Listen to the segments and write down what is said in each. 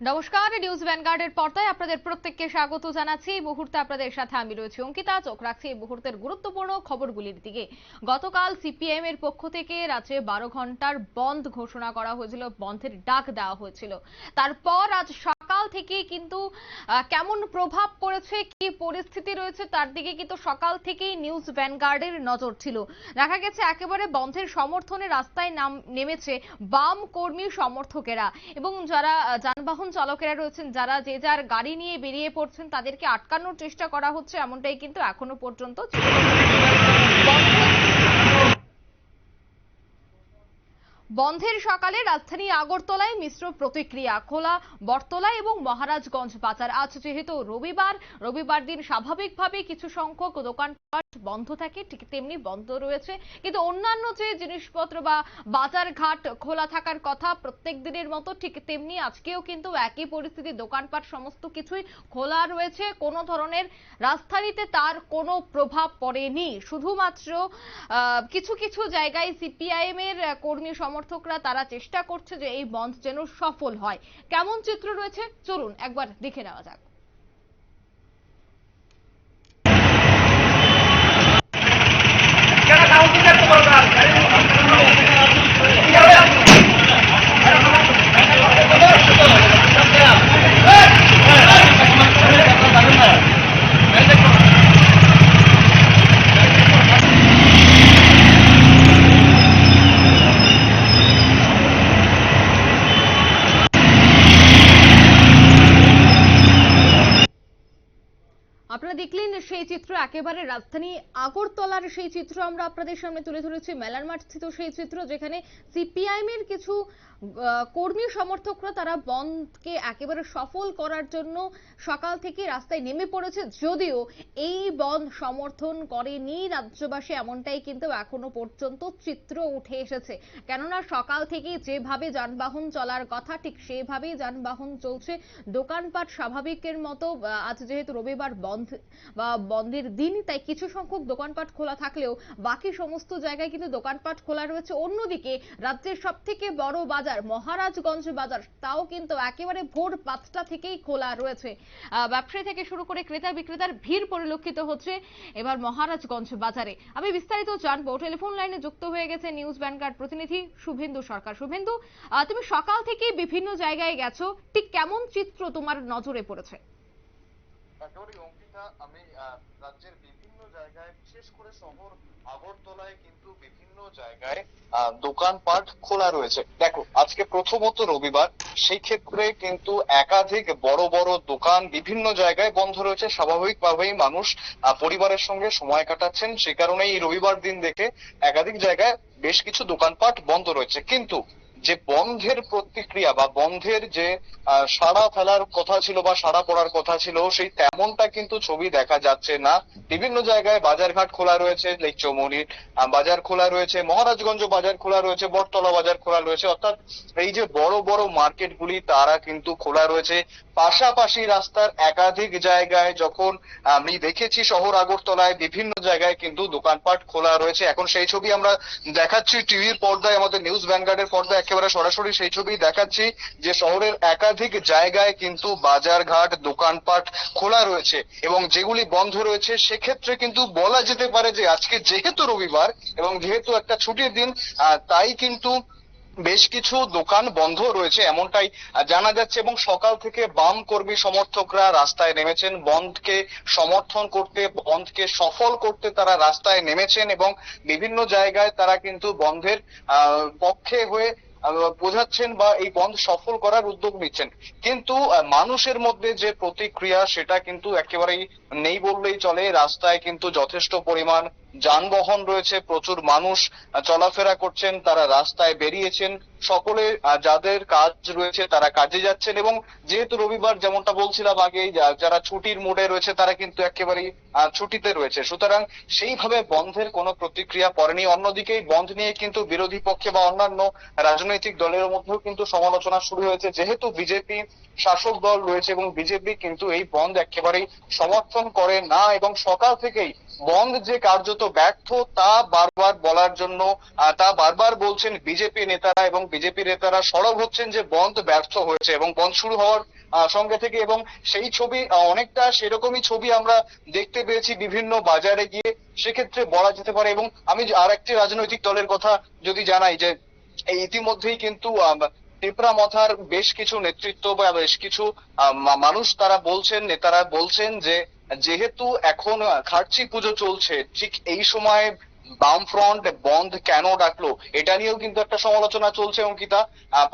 নমস্কার, নিউজ ভ্যানগার্ডের পর্দায় আপনাদের প্রত্যেককে স্বাগত জানাচ্ছি। এই মুহূর্তে আপনাদের সাথে আমি রয়েছি অঙ্কিতা। চোখ রাখছি এই মুহূর্তের গুরুত্বপূর্ণ খবরগুলির দিকে। গতকাল সিপিএম এর পক্ষ থেকে রাজ্যে বারো ঘণ্টার বন্ধ ঘোষণা করা হয়েছিল, বন্ধের ডাক দেওয়া হয়েছিল। তারপর আজ সকাল থেকে কিন্তু কেমন প্রভাব পড়েছে, কি পরিস্থিতি রয়েছে, তার দিকে কিন্তু সকাল থেকেই নিউজ ভ্যানগার্ডের নজর ছিল। দেখা গেছে একেবারে বন্ধের সমর্থনে রাস্তায় নাম, নেমেছে বাম কর্মী সমর্থকেরা। এবং যারা যানবাহন চালকেরা রয়েছেন, যারা যে যার গাড়ি নিয়ে বেরিয়ে পড়ছেন, তাদেরকে আটকানোর চেষ্টা করা হচ্ছে, এমনটাই কিন্তু এখনও পর্যন্ত বন্ধের সকালে রাজধানী আগরতলায় মিশ্র প্রতিক্রিয়া। খোলা, বটতলা এবং মহারাজগঞ্জ বাজার। আজ যেহেতু রবিবার রবিবার দিন স্বাভাবিকভাবে কিছু সংখ্যক দোকানপাট বন্ধ থাকে, ঠিক তেমনি বন্ধ রয়েছে। কিন্তু অন্যান্য যে জিনিসপত্র বা বাজার ঘাট খোলা থাকার কথা প্রত্যেক দিনের মতো, ঠিক তেমনি আজকেও কিন্তু একই পরিস্থিতি। দোকানপাট সমস্ত কিছুই খোলা রয়েছে। কোনো ধরনের রাজধানীতে তার কোনো প্রভাব পড়েনি। শুধুমাত্র কিছু কিছু জায়গায় সিপিআইএম এর কর্মী সমর্থকরা তারা চেষ্টা করছে যে এই বন্ধ যেন সফল হয়। কেমন চিত্র রয়েছে? চলুন একবার দেখে নেওয়া যাক। চিত্র একেবারে রাজধানী আগরতলার সেই চিত্র আমরা আপনাদের সামনে তুলে ধরেছি, মেলার মাঠ স্থিত সেই চিত্র যেখানে সিপিআইএম এর কিছু কর্মী সমর্থকরা তারা বন্ধকে একেবারে সফল করার জন্য সকাল থেকে রাস্তায় নেমে পড়েছে। যদিও এই বন্ধ সমর্থন করেনি রাজ্যবাসী, এমনটাই কিন্তু এখনও পর্যন্ত চিত্র উঠে এসেছে। কেননা সকাল থেকে যেভাবে যানবাহন চলার কথা, ঠিক সেভাবেই যানবাহন চলছে। দোকানপাট স্বাভাবিকের মতো আজ যেহেতু রবিবার বন্ধ, বা বন্ধের দিন তাই কিছু সংখ্যক দোকানপাট খোলা থাকলেও বাকি সমস্ত জায়গায় কিন্তু দোকানপাট খোলা রয়েছে। অন্যদিকে রাজ্যের সব থেকে বড় বাজার মহারাজগঞ্জ বাজার, তাও কিন্তু একেবারে ভোর পাঁচটা থেকেই খোলা রয়েছে। ব্যবসায়ী থেকে শুরু করে ক্রেতা বিক্রেতার ভিড় পরিলক্ষিত হচ্ছে এবার মহারাজগঞ্জ বাজারে। আমি বিস্তারিত জানব। টেলিফোন লাইনে যুক্ত হয়ে গেছে নিউজ ভ্যানগার্ড প্রতিনিধি শুভেন্দু সরকার। শুভেন্দু তুমি সকাল থেকে বিভিন্ন জায়গায় গেছো। ঠিক কেমন চিত্র তোমার নজরে পড়েছে? অঙ্কিতা আমি রাজ্যের বিভিন্ন জায়গায়, বিশেষ করে শহর আগরতলায় কিন্তু বিভিন্ন জায়গায় দোকানপাট খোলা রয়েছে। দেখো, আজকে প্রথমত রবিবার, সেই ক্ষেত্রে কিন্তু একাধিক বড় বড় দোকান বিভিন্ন জায়গায় বন্ধ রয়েছে। স্বাভাবিকভাবেই মানুষ পরিবারের সঙ্গে সময় কাটাচ্ছেন। সে কারণে এই রবিবার দিন দেখে একাধিক জায়গায় বেশ কিছু দোকানপাট বন্ধ রয়েছে। কিন্তু যে বন্ধের প্রতিক্রিয়া বা বন্ধের যে সাড়া ফেলার কথা ছিল বা সাড়া পড়ার কথা ছিল, সেই তেমনটা কিন্তু ছবি দেখা যাচ্ছে না। বিভিন্ন জায়গায় বাজারঘাট খোলা রয়েছে, লেক চৌমনির বাজার খোলা রয়েছে, মহারাজগঞ্জ বাজার খোলা রয়েছে, বটতলা বাজার খোলা রয়েছে, অর্থাৎ এই যে বড় বড় মার্কেটগুলি, তারা কিন্তু খোলা রয়েছে। পাশাপাশি রাস্তার একাধিক জায়গায় যখন আমি দেখেছি শহর আগরতলায় বিভিন্ন জায়গায় কিন্তু দোকানপাট খোলা রয়েছে। এখন সেই ছবি আমরা দেখাচ্ছি টিভির পর্দায়, আমাদের নিউজ ভ্যানগার্ডের পর্দায় একেবারে সরাসরি সেই ছবি দেখাচ্ছি যে শহরের একাধিক জায়গায় কিন্তু বাজার ঘাট দোকানপাট খোলা রয়েছে এবং যেগুলি বন্ধ রয়েছে, সেক্ষেত্রে কিন্তু বলা যেতে পারে যে আজকে যেহেতু রবিবার এবং যেহেতু একটা ছুটির দিন তাই কিন্তু বেশ কিছু দোকান বন্ধ রয়েছে এমনটাই জানা যাচ্ছে এবং সকাল থেকে বাম কর্মী সমর্থকরা রাস্তায় নেমেছেন। বন্ধকে সমর্থন করতে, বন্ধকে সফল করতে তারা রাস্তায় নেমেছেন এবং বিভিন্ন জায়গায় তারা কিন্তু বন্ধের পক্ষে হয়ে বোঝাচ্ছেন বা এই বন্ধ সফল করার উদ্যোগ নিচ্ছেন। কিন্তু মানুষের মধ্যে যে প্রতিক্রিয়া সেটা কিন্তু একেবারেই নেই বললেই চলে। রাস্তায় কিন্তু যথেষ্ট পরিমাণ যানবাহন রয়েছে প্রচুর মানুষ চলাফেরা করছেন তারা রাস্তায় বেরিয়েছেন। সকলে যাদের কাজ রয়েছে তারা কাজে যাচ্ছেন এবং যেহেতু রবিবার যেমনটা বলছিলাম আগেই যা- যারা ছুটির মুডে রয়েছে তারা কিন্তু একেবারেই আহ, ছুটিতে রয়েছে। সুতরাং সেইভাবে বন্ধের কোনো প্রতিক্রিয়া পড়েনি। অন্যদিকে বন্ধ নিয়ে কিন্তু বিরোধী পক্ষে বা অন্যান্য রাজনৈতিক দলের মধ্যেও কিন্তু সমালোচনা শুরু হয়েছে। যেহেতু বিজেপি শাসক দল রয়েছে এবং বিজেপি কিন্তু এই বন্ধ একেবারেই সমর্থন করে না এবং সকাল থেকেই বন্ধ যে কার্যত ব্যর্থ তা বারবার বলার জন্য তা বারবার বলছেন বিজেপি নেতারা এবং বিজেপি নেতারা সরব হচ্ছেন যে বন্ধ ব্যর্থ হয়েছে এবং বন্ধ শুরু হওয়ার সঙ্গে থেকে এবং সেই ছবি অনেকটা সেরকমই ছবি আমরা দেখতে পেয়েছি বিভিন্ন বাজারে গিয়ে, সেক্ষেত্রে বলা যেতে পারে এবং আমি আর একটি রাজনৈতিক দলের কথা যদি জানাই যে ইতিমধ্যেই কিন্তু ত্রিপুরা মথার বেশ কিছু নেতৃত্ব বা বেশ কিছু মানুষ তারা বলছেন, নেতারা বলছেন যে, যেহেতু এখন খার্চি পুজো চলছে, ঠিক এই সময় বামফ্রন্ট বন্ধ কেন ডাকলো, এটা নিয়েও কিন্তু একটা সমালোচনা চলছে, অঙ্কিতা।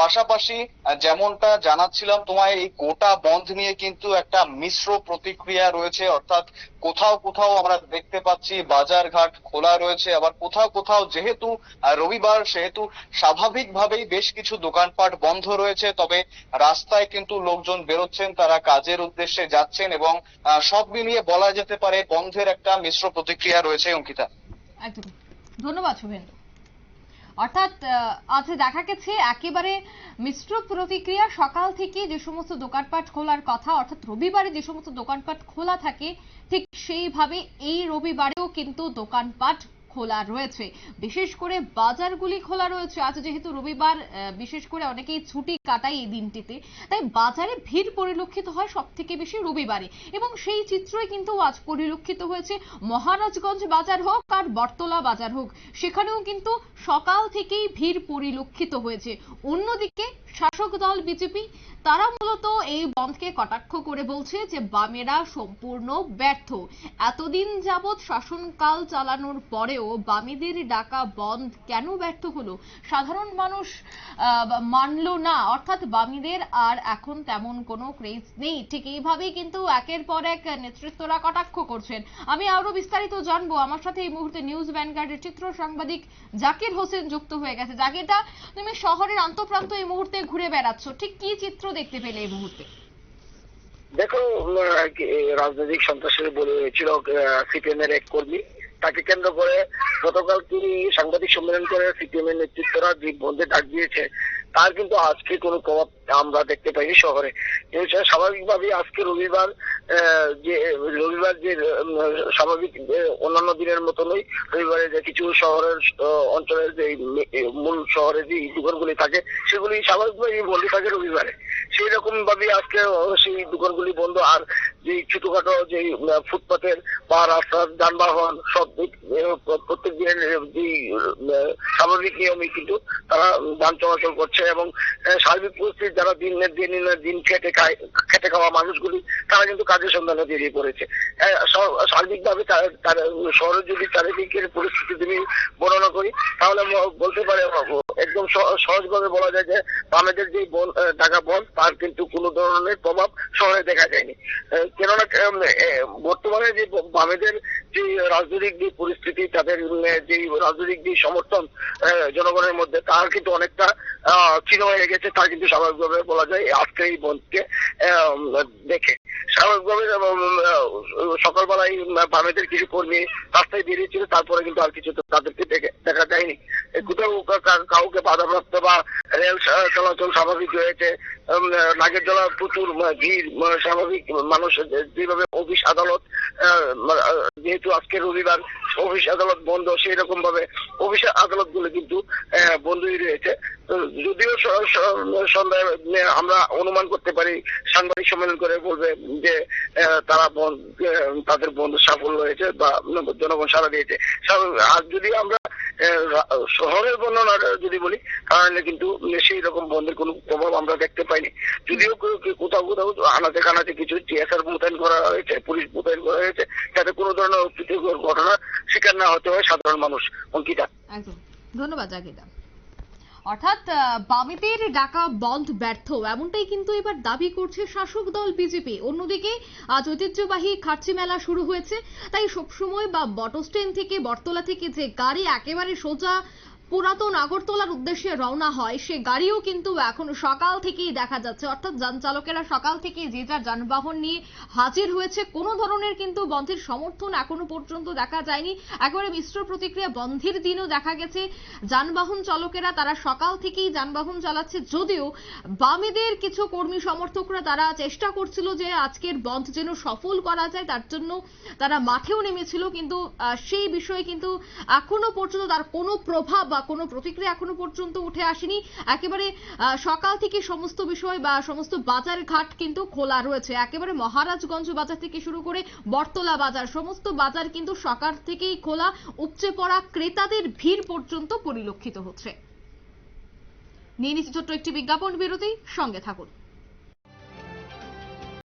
পাশাপাশি যেমনটা জানাচ্ছিলাম, তোমায় এই গোটা বন্ধ নিয়ে কিন্তু একটা মিশ্র প্রতিক্রিয়া রয়েছে, অর্থাৎ কোথাও কোথাও আমরা দেখতে পাচ্ছি বাজার ঘাট খোলা রয়েছে, আবার কোথাও কোথাও যেহেতু রবিবার, সেহেতু স্বাভাবিকভাবেই বেশ কিছু দোকানপাট বন্ধ রয়েছে, তবে রাস্তায় কিন্তু লোকজন বেরোচ্ছেন, তারা কাজের উদ্দেশ্যে যাচ্ছেন এবং সব মিলিয়ে বলা যেতে পারে বন্ধের একটা মিশ্র প্রতিক্রিয়া রয়েছে, অঙ্কিতা। একদম। ধন্যবাদ শুভেন্দু। অর্থাৎ আজ দেখা গেছে একেবারে মিশ্র প্রতিক্রিয়া। সকাল থেকে যে সমস্ত দোকানপাট খোলার কথা, অর্থাৎ রবিবারে যে সমস্ত দোকানপাট খোলা থাকে, ঠিক সেইভাবে এই রবিবারেও কিন্তু দোকানপাট খোলা রয়েছে। বিশেষ করে বাজারগুলি খোলা রয়েছে। আজ যেহেতু রবিবার বিশেষ করে অনেকেই ছুটি কাটায় এই দিনটিতে। তাই বাজারে ভিড় পরিলক্ষিত হয় সব থেকে বেশি রবিবারে। এবং সেই চিত্রই কিন্তু আজ পরিলক্ষিত হয়েছে। মহারাজগঞ্জ বাজার হোক আর বটতলা বাজার হোক, সেখানেও কিন্তু সকাল থেকেই ভিড় পরিলক্ষিত হয়েছে। অন্যদিকে শাসক দল বিজেপি, তারা মূলত এই বন্ধকে কটাক্ষ করে বলছে যে বামেরা সম্পূর্ণ ব্যর্থ। এতদিন যাবৎ শাসনকাল চালানোর পরেও বামেদের ডাকা বন্ধ কেন ব্যর্থ হলো? সাধারণ মানুষ মানলো না। অর্থাৎ বামীদের আর এখন তেমন কোনো ক্রেজ নেই। ঠিক এইভাবেই কিন্তু একের পর এক নেতৃত্বরা কটাক্ষ করছেন। আমি আরও বিস্তারিত জানব। আমার সাথে এই মুহূর্তে নিউজ ভ্যানগার্ডের চিত্র সাংবাদিক জাকির হোসেন যুক্ত হয়ে গেছে। জাকিরটা তুমি শহরের আন্তঃপ্রান্ত এই মুহূর্তে ঘুরে বেড়াচ্ছ। ঠিক কি চিত্র দেখতে পেলে এই মুহূর্তে? দেখো রাজনৈতিক সন্ত্রাসের বলে হয়েছিল সিপিএম এর এক কর্মী। তাকে কেন্দ্র করে গতকাল তিনি সাংবাদিক সম্মেলন করে সিপিএম এর নেতৃত্বরা যে বন্ধে ডাক দিয়েছে, তার কিন্তু আজকে কোনো প্রভাব আমরা দেখতে পাইনি শহরে। এছাড়া স্বাভাবিকভাবেই আজকে রবিবার যে, রবিবার যে স্বাভাবিক অন্যান্য দিনের মতনই রবিবারে যে কিছু শহরের অঞ্চলের যে মূল শহরে যে দোকানগুলি থাকে, সেগুলি স্বাভাবিকভাবেই বন্ধ থাকে রবিবারে। সেই রকম ভাবে আজকে সেই দোকানগুলি বন্ধ। আর যে ছোটখাটো যে ফুটপাতের বা রাস্তার যানবাহন, সব প্রত্যেক দিনের যে স্বাভাবিক নিয়মে কিন্তু তারা যান চলাচল করছে এবং সার্বিক পরিস্থিতি যারা দিনের দিন দিন খেটে খায়, খেটে খাওয়া মানুষগুলি, তারা কিন্তু কাজের সন্ধানে বেরিয়ে পড়েছে। সার্বিকভাবে তার- শহরের যদি চারিদিকের পরিস্থিতি তুমি বর্ণনা করি, তাহলে বলতে পারে, একদম সহ- সহজভাবে বলা যায় যে বামেদের যে বন- ঢাকা বন, তার কিন্তু কোনো ধরনের প্রভাব শহরে দেখা যায়নি। কেননা বর্তমানে যে বামেদের যে রাজনৈতিক যে পরিস্থিতি তাদের যে রাজনৈতিক যে সমর্থন জনগণের মধ্যে, তার কিন্তু অনেকটা ক্ষীণ হয়ে গেছে, তা কিন্তু স্বাভাবিকভাবে বলা যায় আজকে এই বন্ধকে দেখে। স্বাভাবিকভাবে সকালবেলায় বামেদের কিছু কর্মী রাস্তায় বেরিয়েছিল, তারপরে কিন্তু আর কিছু তাদেরকে দেখে- যায়নি। কোথাও কাউকে বাধাপ্রাপ্ত বা রেল চলাচল স্বাভাবিক হয়েছে নাগের জলা প্রচুর ভিড় স্বাভাবিক মানুষ যেভাবে অফিস আদালত যেহেতু আজকে রবিবার অফিস আদালত বন্ধ সেই রকম ভাবে অফিস আদালতগুলো কিন্তু বন্ধই রয়েছে। যদিও সন্ধ্যায় আমরা অনুমান করতে পারি, সাংবাদিক সম্মেলন করে বলবে যে তারা তাদের বন্ধ সাফল্য হয়েছে বা জনগণ সারা দিয়েছে। আর যদি আমরা শহরের বর্ণনা যদি বলি, তাহলে কিন্তু সেই রকম বন্ধের কোনো প্রভাব আমরা দেখতে পাইনি। যদিও কোথাও কোথাও আনাতে কানাতে কিছু টিএসআর মোতায়েন করা হয়েছে, পুলিশ মোতায়েন করা হয়েছে, যাতে কোনো ধরনের অপ্রীতিকর ঘটনার শিকার না হতে হয় সাধারণ মানুষ। অঙ্কিতা। একদম। ধন্যবাদ জাকিদা অর্থাৎ বামেদের ডাকা বন্ধ ব্যর্থ, এমনটাই কিন্তু এবার দাবি করছে শাসক দল বিজেপি। অন্যদিকে, আজ ঐতিহ্যবাহী খার্চি মেলা শুরু হয়েছে। তাই সবসময় বা বটস্ট্যান্ড থেকে বটতলা থেকে যে গাড়ি একেবারে সোজা পুরাতন আগরতলার উদ্দেশ্যে রওনা হয়। সে গাড়িও কিন্তু এখন সকাল থেকেই দেখা যাচ্ছে। অর্থাৎ যান চালকেরা সকাল থেকে যে যার যানবাহন নিয়ে হাজির হয়েছে, কোনো ধরনের কিন্তু বন্ধের সমর্থন এখনও পর্যন্ত দেখা যায়নি। একেবারে মিশ্র প্রতিক্রিয়া বন্ধের দিনও দেখা গেছে। যানবাহন চালকেরা তারা সকাল থেকেই যানবাহন চালাচ্ছে, যদিও বামেদের কিছু কর্মী সমর্থকরা তারা চেষ্টা করছিল যে আজকের বন্ধ যেন সফল করা যায়, তার জন্য তারা মাঠেও নেমেছিল। কিন্তু সেই বিষয়ে কিন্তু এখনও পর্যন্ত তার কোনো প্রভাব বা কোনো প্রতিক্রিয়া এখনও পর্যন্ত উঠে আসেনি। একেবারে সকাল থেকে সমস্ত বিষয় বা সমস্ত বাজার ঘাট কিন্তু খোলা রয়েছে। একেবারে মহারাজগঞ্জ বাজার থেকে শুরু করে বটতলা বাজার, সমস্ত বাজার কিন্তু সকাল থেকেই খোলা, উপচে পড়া ক্রেতাদের ভিড় পর্যন্ত পরিলক্ষিত হচ্ছে। নিয়ে নিচ্ছি ছোট্ট একটি বিজ্ঞাপন বিরতি, সঙ্গে থাকুন।